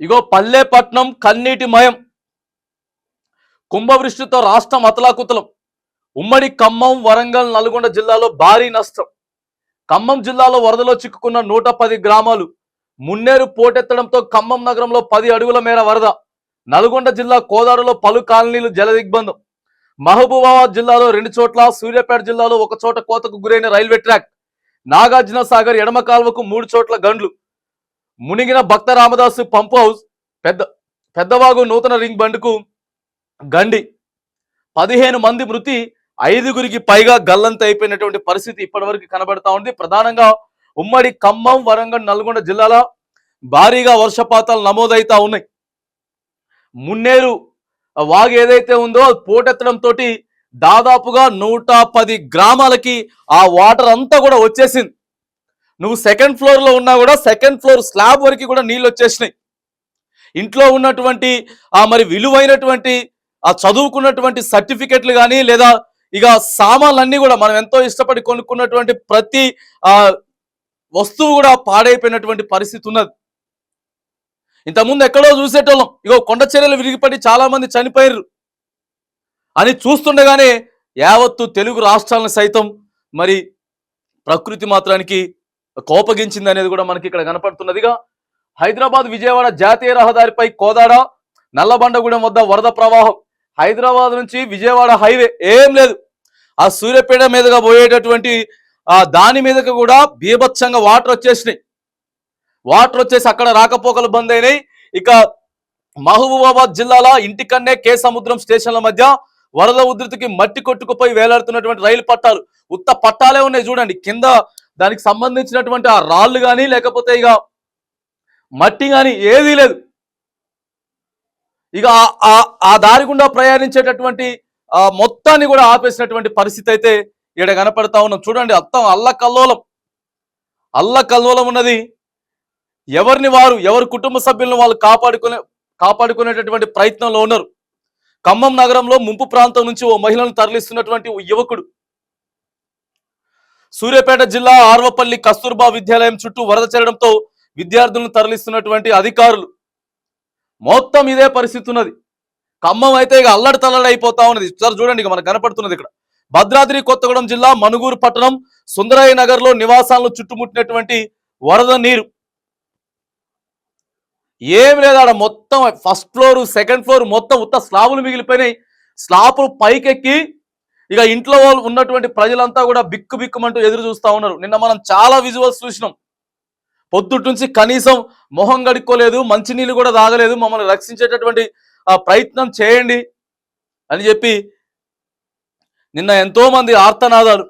ఇగో పల్లెపట్నం కన్నీటి మయం. కుంభవృష్టితో రాష్ట్రం అతలాకుతలం. ఉమ్మడి ఖమ్మం వరంగల్ నల్గొండ జిల్లాలో భారీ నష్టం. ఖమ్మం జిల్లాలో వరదలో చిక్కుకున్న నూట పది గ్రామాలు. మున్నేరు పోటెత్తడంతో ఖమ్మం నగరంలో పది అడుగుల మేర వరద. నల్గొండ జిల్లా కోదాడులో పలు కాలనీలు జలదిగ్బంధం. మహబూబాబాద్ జిల్లాలో రెండు చోట్ల సూర్యాపేట జిల్లాలో ఒక చోట కోతకు గురైన రైల్వే ట్రాక్. నాగార్జున సాగర్ ఎడమ కాల్వకు మూడు చోట్ల గండ్లు. మునిగిన భక్త రామదాసు పంప్ హౌస్ పెద్ద పెద్దవాగు నూతన రింగ్ బండ్కు గండి. పదిహేను మంది మృతి ఐదుగురికి పైగా గల్లంత అయిపోయినటువంటి పరిస్థితి ఇప్పటివరకు కనబడతా ఉంది. ప్రధానంగా ఉమ్మడి ఖమ్మం వరంగల్ నల్గొండ జిల్లాల భారీగా వర్షపాతాలు నమోదైతా ఉన్నాయి. మున్నేరు వాగు ఏదైతే ఉందో అది పోటెత్తడంతో దాదాపుగా నూట పది గ్రామాలకి ఆ వాటర్ అంతా కూడా వచ్చేసింది. నువ్వు సెకండ్ ఫ్లోర్లో ఉన్నా కూడా సెకండ్ ఫ్లోర్ స్లాబ్ వరకు కూడా నీళ్ళు వచ్చేసినాయి. ఇంట్లో ఉన్నటువంటి ఆ మరి విలువైనటువంటి ఆ చదువుకున్నటువంటి సర్టిఫికెట్లు కానీ లేదా ఇక సామాన్లన్నీ కూడా మనం ఎంతో ఇష్టపడి కొనుక్కున్నటువంటి ప్రతి ఆ వస్తువు కూడా పాడైపోయినటువంటి పరిస్థితి ఉన్నది. ఇంతకుముందు ఎక్కడో చూసేటోళ్ళం. ఇగో కొండ చర్యలు విరిగిపడి చాలామంది చనిపోయారు అని చూస్తుండగానే యావత్తు తెలుగు రాష్ట్రాలను సైతం మరి ప్రకృతి మాత్రానికి కోపగించింది అనేది కూడా మనకి ఇక్కడ కనపడుతున్నదిగా. హైదరాబాద్ విజయవాడ జాతీయ రహదారిపై కోదాడ నల్లబండగూడెం వద్ద వరద ప్రవాహం. హైదరాబాద్ నుంచి విజయవాడ హైవే ఏం లేదు. ఆ సూర్యపేట మీదుగా పోయేటటువంటి ఆ దాని మీదకి కూడా బీభత్సంగా వాటర్ వచ్చేసినాయి. వాటర్ వచ్చేసి అక్కడ రాకపోకలు బంద్ అయినాయి. ఇక మహబూబాబాద్ జిల్లాలో ఇంటికన్నే కే సముద్రం స్టేషన్ల మధ్య వరద ఉధృతికి మట్టి కొట్టుకుపోయి వేలాడుతున్నటువంటి రైలు పట్టాలు. ఉత్త పట్టాలే ఉన్నాయి చూడండి. కింద దానికి సంబంధించినటువంటి ఆ రాళ్ళు కానీ లేకపోతే ఇక మట్టి కానీ ఏదీ లేదు. ఇక ఆ- ఆ- దారి గుండా ప్రయాణించేటటువంటి మొత్తాన్ని కూడా ఆపేసినటువంటి పరిస్థితి అయితే ఇక్కడ కనపడతా ఉన్నాం. చూడండి అత్తం అల్ల కల్లోలం. అల్ల కల్లోలం ఉన్నది. ఎవరిని వారు ఎవరి కుటుంబ సభ్యులను వాళ్ళు కాపాడుకునే కాపాడుకునేటటువంటి ప్రయత్నంలో ఉన్నారు. ఖమ్మం నగరంలో ముంపు ప్రాంతం నుంచి ఓ మహిళను తరలిస్తున్నటువంటి ఓ యువకుడు. సూర్యాపేట జిల్లా ఆర్వపల్లి కస్తూర్బా విద్యాలయం చుట్టూ వరద చేరడంతో విద్యార్థులను తరలిస్తున్నటువంటి అధికారులు. మొత్తం ఇదే పరిస్థితి ఉన్నది. ఖమ్మం అయితే ఇక అల్లడి తల్లడి అయిపోతా ఉన్నది. సార్ చూడండి ఇక మనకు కనపడుతున్నది ఇక్కడ. భద్రాద్రి కొత్తగూడెం జిల్లా మనుగూరు పట్టణం సుందరయ్య నగర్లో నివాసాలను చుట్టుముట్టినటువంటి వరద నీరు. ఏం లేదు ఆడ మొత్తం ఫస్ట్ ఫ్లోర్ సెకండ్ ఫ్లోర్ మొత్తం ఉత్త స్లాబులు మిగిలిపోయినాయి. స్లాబులు పైకెక్కి ఇక ఇంట్లో వాళ్ళు ఉన్నటువంటి ప్రజలంతా కూడా బిక్కు బిక్కుమంటూ ఎదురు చూస్తా ఉన్నారు. నిన్న మనం చాలా విజువల్స్ చూసినాం. పొద్దుటి నుంచి కనీసం మొహం గడుక్కోలేదు మంచినీళ్ళు కూడా తాగలేదు మమ్మల్ని రక్షించేటటువంటి ఆ ప్రయత్నం చేయండి అని చెప్పి నిన్న ఎంతో మంది ఆర్తనాదాలు